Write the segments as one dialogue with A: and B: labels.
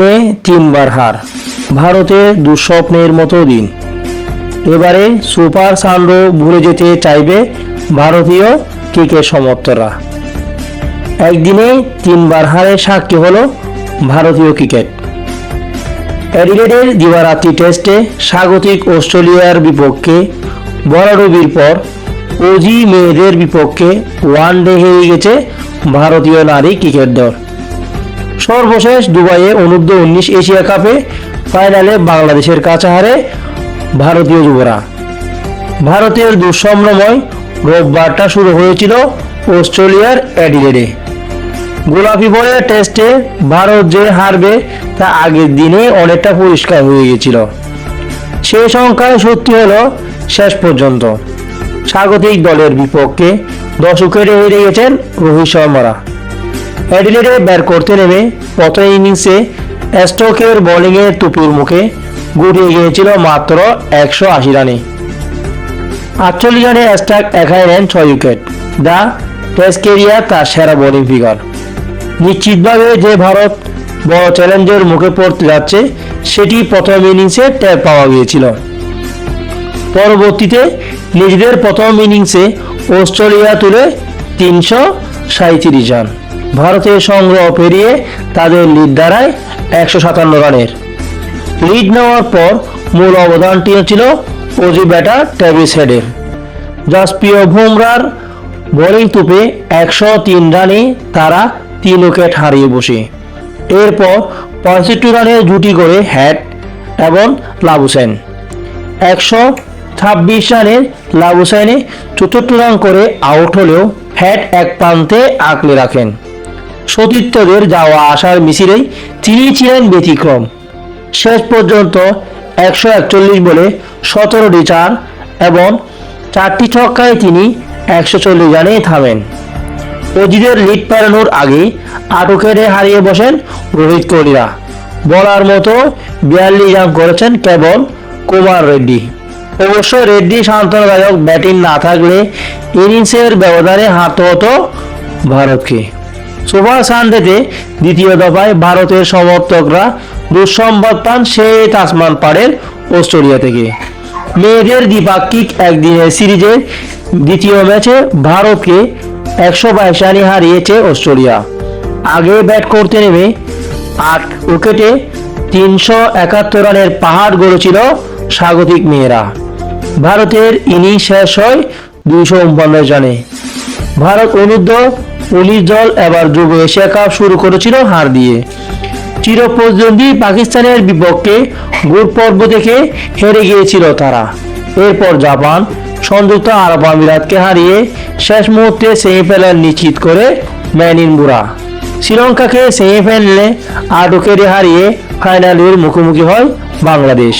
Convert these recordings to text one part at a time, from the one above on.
A: মে তিনবার হার। ভারতে দুঃস্বপ্নের মতো দিন। এবারে সুপার সান্ডো ভুলে যেতে চাইবে ভারতীয় ক্রিকেট সমর্থকরা। একদিনে তিনবার হারের সাক্ষী হলো ভারতীয় ক্রিকেট। অ্যাডিলেডের দিবারাত্রি টেস্টে স্বাগতিক অস্ট্রেলিয়ার বিপক্ষে বরাডবির পর ওজি মেয়েদের বিপক্ষে ওয়ান ডে হেরে গেছে ভারতীয় নারী ক্রিকেট দল। সর্বশেষ দুবাইয়ে অনূর্ধ্ব উনিশ এশিয়া কাপে ফাইনালে বাংলাদেশের কাছে হারে ভারতীয় যুবরা। ভারতের দুঃস্বপ্নময় রোববারটা শুরু হয়েছিল অস্ট্রেলিয়ার অ্যাডিলেডে। গোলাপি বলের টেস্টে ভারত যে হারবে তা আগের দিনে অনেকটা পরিষ্কার হয়ে গিয়েছিল। সেই সংখ্যায় সত্যি হলো শেষ পর্যন্ত। স্বাগতিক দলের বিপক্ষে দশকের হেরে গেছেন রোহিত শর্মারা। অ্যাডিলেডে ব্যাট করতে নেমে প্রথম ইনিংসে স্টোকের বোলিংয়ের তুপুর মুখে গুটিয়ে গিয়েছিল মাত্র একশো আশি রানে। আটচল্লিশ রানে স্টাক একাই নেন ছয় উইকেট। দা টেস্ট কেরিয়ার তার সেরা বোলিং ফিগার। নিশ্চিতভাবে যে ভারত বড় চ্যালেঞ্জের মুখে পড়তে যাচ্ছে, সেটি প্রথম ইনিংসে ট্যাপ পাওয়া গিয়েছিল। পরবর্তীতে নিজেদের প্রথম ইনিংসে অস্ট্রেলিয়া তুলে তিনশো সাঁত্রিশ রান। ভারতের সংগ্রহ পেরিয়ে তাদের লিড দাঁড়ায় একশো সাতান্ন রানের। লিড নেওয়ার পর মূল অবদানটি ছিল অজি ব্যাটার ট্যাভিস হেডের জাসপ্রিয় বুমরার বোলিং তুপে একশো তিন রানে তারা তিন উইকেট হারিয়ে বসে। এরপর পঁয়ষট্টি রানের জুটি করে হ্যাট এবং লাবুসেন একশো ছাব্বিশ রানের লাবুসাইনে চতুর্থ রান করে আউট হলেও হ্যাট এক প্রান্তে আঁকলে রাখেন। সতীর্থদের যাওয়া আসার মিছিলেই তিনি ছিলেন ব্যতিক্রম। শেষ পর্যন্ত একশো একচল্লিশ বলে সতেরোটি চার এবং চারটি ছক্কায় তিনি একশো চল্লিশ রানে থামেন। অজিদের লিড পেরানোর আগে আটকেরে হারিয়ে বসেন রোহিত কোহলিরা। বলার মতো বিয়াল্লিশ রান করেছেন কেবল কুমার রেড্ডি। অবশ্য রেড্ডি সান্ত্বনাদায়ক ব্যাটিং না থাকলে ইনিংসের ব্যবধানে হারতে হতো ভারতকে। সুপার সানডেতে দ্বিতীয় দফায় ভারতের সমর্থকরা দুঃসংবাদ পান সেই তাসমান পাড়ের অস্ট্রেলিয়া থেকে। মেয়েদের দ্বিপাক্ষিক একদিনের সিরিজের দ্বিতীয় ম্যাচে ভারতকে একশো বাইশ রানে হারিয়েছে অস্ট্রেলিয়া। আগে ব্যাট করতে নেমে আট উইকেটে তিনশো একাত্তর রানের পাহাড় গড়েছিল স্বাগতিক মেয়েরা। ভারতের ইনিংস শেষ হয় দুইশো উনপঞ্চাশ রানে। ভারত অনূর্ধ্ব উনিশ দল এবার যুব এশিয়া কাপ শুরু করেছিল হার দিয়ে। চিরপ্রতিদ্বন্দ্বী পাকিস্তানের বিপক্ষে গ্রুপ পর্ব থেকে হেরে গিয়েছিল তারা। এরপর জাপান সংযুক্ত আরব আমিরাতকে হারিয়ে শেষ মুহূর্তে সেমিফাইনাল নিশ্চিত করে ম্যান ইন বুড়া শ্রীলঙ্কাকে সেমিফাইনালে আট হারিয়ে ফাইনালের মুখোমুখি হয় বাংলাদেশ।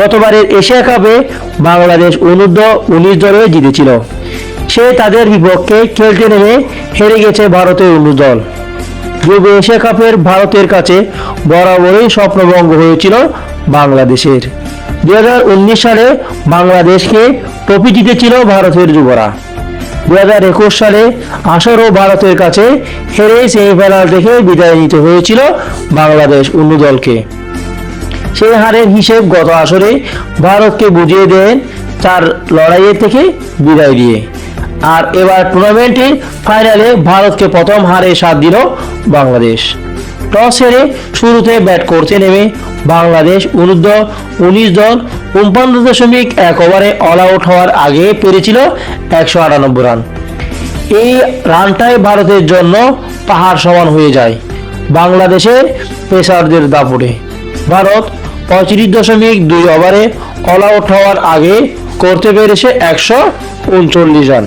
A: গতবারের এশিয়া কাপে বাংলাদেশ অনূর্ধ্ব উনিশ দলে জিতেছিল। সে তাদের বিপক্ষে খেলতে নেমে হেরে গেছে ভারতের অন্য দল। যুব এশিয়া কাপের ভারতের কাছে বরাবরই স্বপ্নভঙ্গ হয়েছিল বাংলাদেশের। দু হাজার উনিশ সালে বাংলাদেশকে ট্রফি জিতেছিল ভারতের যুবরা। দু হাজার একুশ সালে আসরও ভারতের কাছে হেরে সেমিফাইনাল থেকে বিদায় নিতে হয়েছিল বাংলাদেশ অন্য দলকে। সেই হারের হিসেব গত আসরে ভারতকে বুঝিয়ে দেন তার লড়াইয়ের থেকে বিদায় দিয়ে আর এবার টুর্নামেন্টের ফাইনালে ভারতকে প্রথম হারে সাথ দিল বাংলাদেশ। টস হেরে শুরুতে ব্যাট করতে নেমে বাংলাদেশ অনূর্ধ্ব উনিশ দল উনপন্ন দশমিক এক ওভারে অল আউট হওয়ার আগে পেরেছিল একশো আটানব্বই রান এই রানটাই ভারতের জন্য পাহাড় সমান হয়ে যায় বাংলাদেশের পেসারদের দাপটে। ভারত পঁয়ত্রিশ দশমিক দুই ওভারে অল আউট হওয়ার আগে করতে পেরেছে একশো উনচল্লিশ রান